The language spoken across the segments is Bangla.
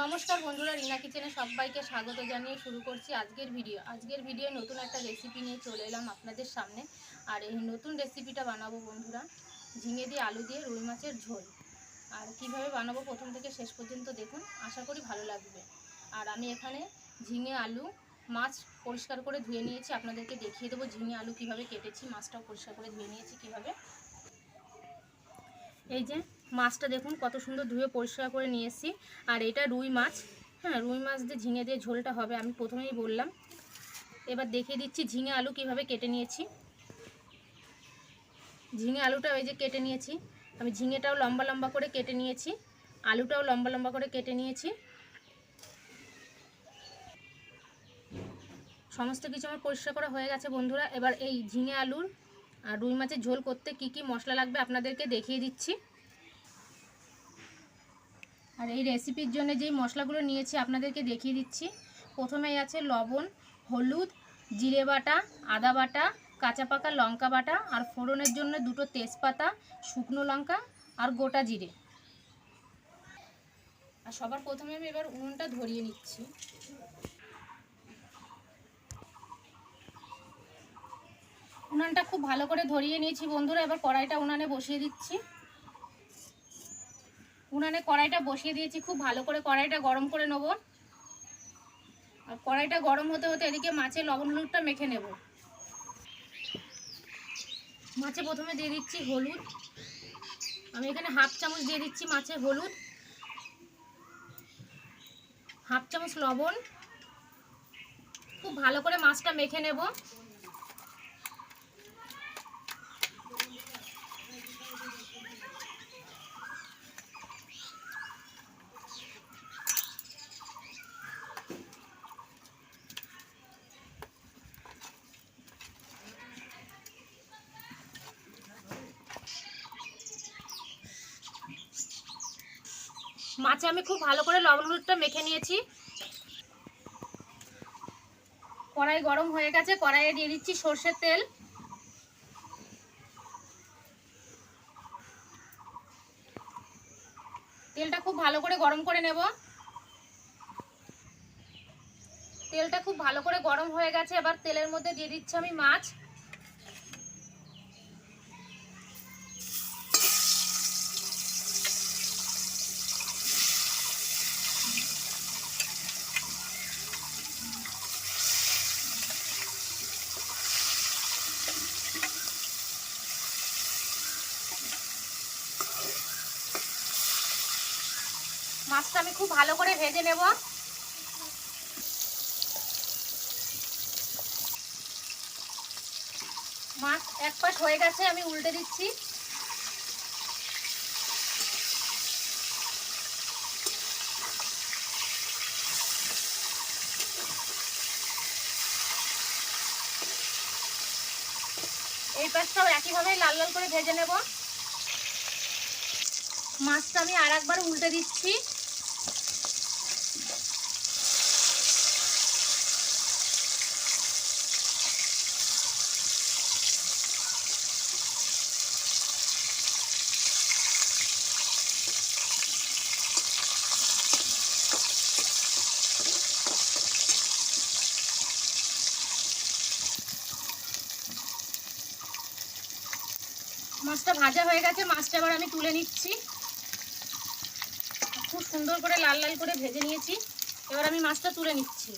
নমস্কার বন্ধুরা, রিনা কিচেনে সবাইকে স্বাগত জানিয়ে শুরু করছি আজকের ভিডিও। আজকের ভিডিও নতুন একটা রেসিপি নিয়ে চলে এলাম আপনাদের সামনে। আর এই নতুন রেসিপিটা বানাবো বন্ধুরা, ঝিঙে দিয়ে আলু দিয়ে রুই মাছের ঝোল। আর কীভাবে বানাবো প্রথম থেকে শেষ পর্যন্ত দেখুন, আশা করি ভালো লাগবে। আর আমি এখানে ঝিঙে আলু মাছ পরিষ্কার করে ধুয়ে নিয়েছি। আপনাদেরকে দেখিয়ে দেবো ঝিঙে আলু কীভাবে কেটেছি, মাছটাও পরিষ্কার করে ধুয়ে নিয়েছি কীভাবে। এই যে মাছটা দেখুন, কত সুন্দর ধুয়ে পরিষ্কার করে নিয়ে এসেছি। আর এটা রুই মাছ। হ্যাঁ রুই মাছ দিয়ে ঝিঙে দিয়ে ঝোলটা হবে, আমি প্রথমেই বললাম। এবার দেখিয়ে দিচ্ছি ঝিঙে আলু কীভাবে কেটে নিয়েছি। ঝিঙে আলুটা ওই যে কেটে নিয়েছি। আমি ঝিঙেটাও লম্বা লম্বা করে কেটে নিয়েছি। আলুটাও লম্বা লম্বা করে কেটে নিয়েছি। সমস্ত কিছু আমার পরিষ্কার করা হয়ে গেছে বন্ধুরা। এবার এই ঝিঙে আলুর আর রুই মাছের ঝোল করতে কি কি মশলা লাগবে আপনাদেরকে দেখিয়ে দিচ্ছি। আর এই রেসিপির জন্য যেই মশলাগুলো নিয়েছি, আপনাদেরকে দেখিয়ে দিচ্ছি। প্রথমেই আছে লবণ, হলুদ, জিরে বাটা, আদা বাটা, কাঁচা পাকা লঙ্কা বাটা আর ফোড়নের জন্য দুটো তেজপাতা, শুকনো লঙ্কা আর গোটা জিরে। আর সবার প্রথমে আমি এবার উনুনটা ধরিয়ে নিচ্ছি। উনানটা খুব ভালো করে ধরিয়ে নিয়েছি বন্ধুরা, এবার কড়াইটা উনানে বসিয়ে দিচ্ছি। উনানে কড়াইটা বসিয়ে দিয়েছি, খুব ভালো করে কড়াইটা গরম করে নেব। আর কড়াইটা গরম হতে হতে এদিকে মাছের লবণ হলুদটা মেখে নেব। মাছে প্রথমে দিয়ে দিচ্ছি হলুদ। আমি এখানে হাফ চামচ দিয়ে দিচ্ছি মাছের হলুদ। হাফ চামচ লবণ। খুব ভালো করে মাছটা মেখে নেব। মাছে আমি খুব ভালো করে লবণ হলুদটা মেখে নিয়েছি। কড়াই গরম হয়ে গেছে, কড়াইয়ে দিয়ে দিচ্ছি সর্ষের তেল। তেলটা খুব ভালো করে গরম করে নেব। তেলটা খুব ভালো করে গরম হয়ে গেছে, এবার তেলের মধ্যে দিয়ে দিচ্ছি আমি মাছ। মাছটা আমি খুব ভালো করে ভেজে নেব। মাছ এক পাশ হয়ে গেছে, আমি উল্টে দিচ্ছি। এই পাশটাও একইভাবে লাল লাল করে ভেজে নেব। মাছটা আমি আর একবার উল্টে দিচ্ছি। মাছটা ভাজা হয়ে গেছে, মাছটা আবার আমি তুলে নিচ্ছি। খুব সুন্দর করে লাল লাল করে ভেজে নিয়েছি। এবার আমি মাছটা তুলে নিচ্ছি।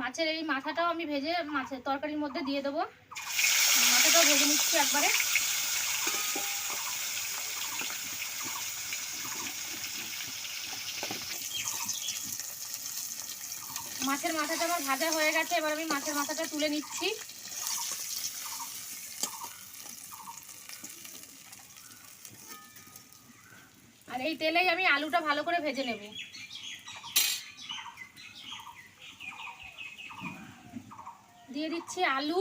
মাছের এই মাথাটাও আমি ভেজে মাছের তরকারির মধ্যে দিয়ে দেবো। ভেজে নিচ্ছি একবারে। মাছের মাথাটা আমার ভাজা হয়ে গেছে, এবার আমি মাছের মাথাটা তুলে নিচ্ছি। আর এই তেলেই আমি আলুটা ভালো করে ভেজে নেব। দিয়ে দিচ্ছি আলু।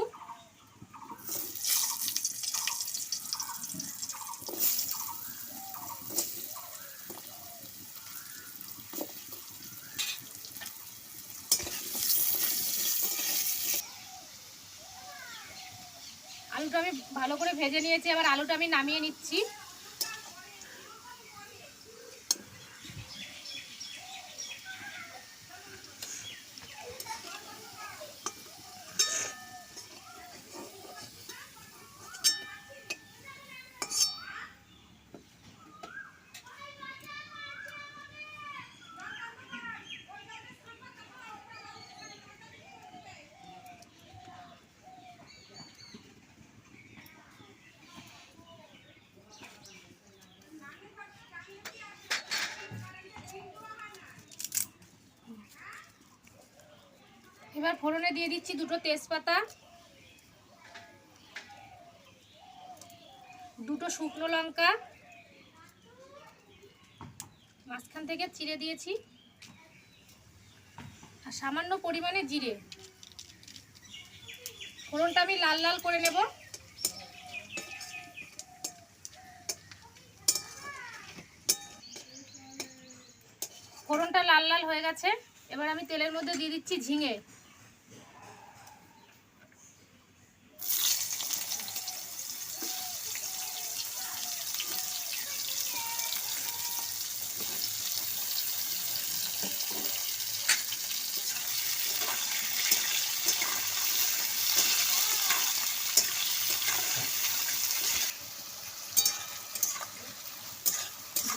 আলুটা আমি ভালো করে ভেজে নিয়েছি এবার আলুটা আমি নামিয়ে নিচ্ছি। এবার ফোড়নে দিয়ে দিচ্ছি দুটো তেজপাতা, দুটো শুকনো লঙ্কা, মাঝখান থেকে চিড়ে দিয়েছি, আর সামান্য পরিমাণে জিরে। ফোড়নটা আমি লাল লাল করে নেব। ফোড়নটা লাল লাল হয়ে গেছে। এবার আমি তেলের মধ্যে দিয়ে দিচ্ছি ঝিঙে।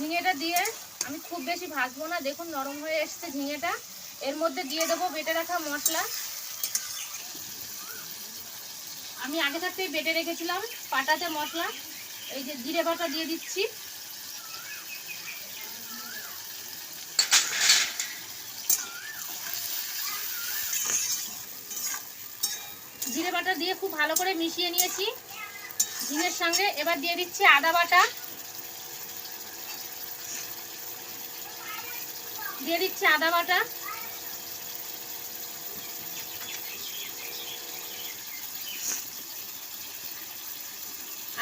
ঝিঙেটা দিয়ে আমি খুব বেশি ভাজবো না। দেখুন, নরম হয়ে এসছে ঝিঙেটা। এর মধ্যে দিয়ে দেবো বেটে রাখা মশলা। আমি আগে থাকতেই বেটে রেখেছিলাম পাটাতে মশলা। এই যে জিরে বাটা দিয়ে দিচ্ছি। জিরে বাটা দিয়ে খুব ভালো করে মিশিয়ে নিয়েছি। ঝিঙের সঙ্গে এবার দিয়ে দিচ্ছি আদা বাটা। দিয়ে দিচ্ছি আদা বাটা।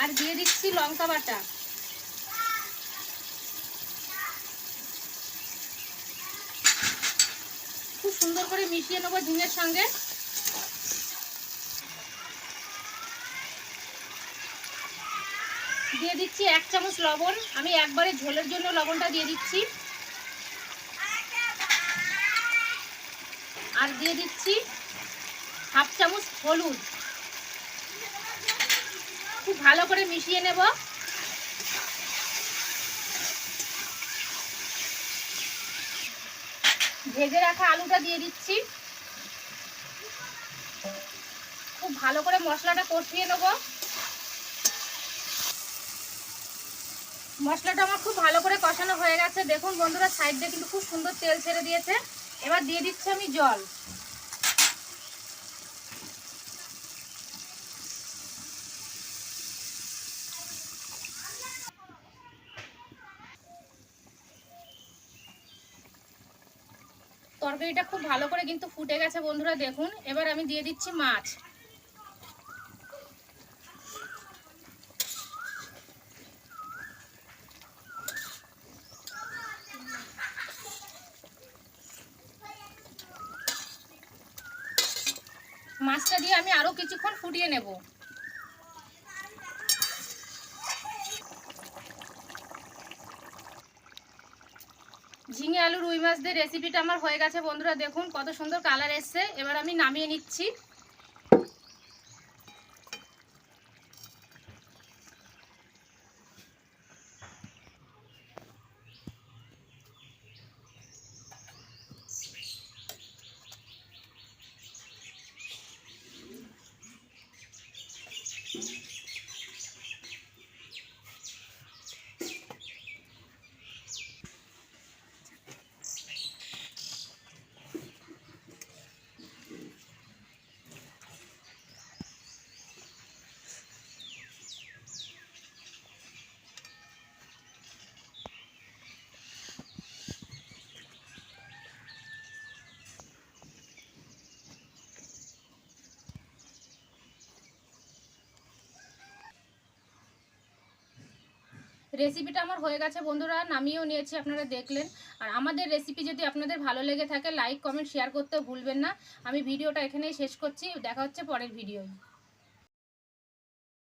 আর দিয়ে দিচ্ছি লঙ্কা বাটা। খুব সুন্দর করে মিশিয়ে নেব ঝিঙের সঙ্গে। দিয়ে দিচ্ছি এক চামচ লবণ। আমি একবারে ঝোলের জন্য লবণটা দিয়ে দিচ্ছি। আর দিয়ে দিচ্ছি হাফ চামচ হলুদ। খুব ভালো করে মিশিয়ে নেব। ভেজে রাখা আলুটা দিয়ে দিচ্ছি। খুব ভালো করে মশলাটা কষিয়ে নেব। মশলাটা আমার খুব ভালো করে কষানো হয়ে গেছে। দেখুন বন্ধুরা, সাইড দিয়ে কিন্তু খুব সুন্দর তেল ছেড়ে দিয়েছে। এবার দিয়ে দিচ্ছি আমি জল। তরকারিটা খুব ভালো করে কিন্তু ফুটে গেছে বন্ধুরা, দেখুন। এবার আমি দিয়ে দিচ্ছি মাছ মাছটা দিয়ে আমি আরও কিছুক্ষণ ফুটিয়ে নেব। ঝিঙে আলু রুই মাছ দিয়ে রেসিপিটা আমার হয়ে গেছে বন্ধুরা, দেখুন কত সুন্দর কালার এসছে। এবার আমি নামিয়ে নিচ্ছি। রেসিপিটা আমার হয়ে গেছে, বন্ধুরা। নামিয়েও নিয়েছি, আপনারা দেখলেন। আর আমাদের রেসিপি যদি আপনাদের ভালো লেগে থাকে লাইক কমেন্ট শেয়ার করতে ভুলবেন না। আমি ভিডিওটা এখানেই শেষ করছি। দেখা হচ্ছে পরের ভিডিওয়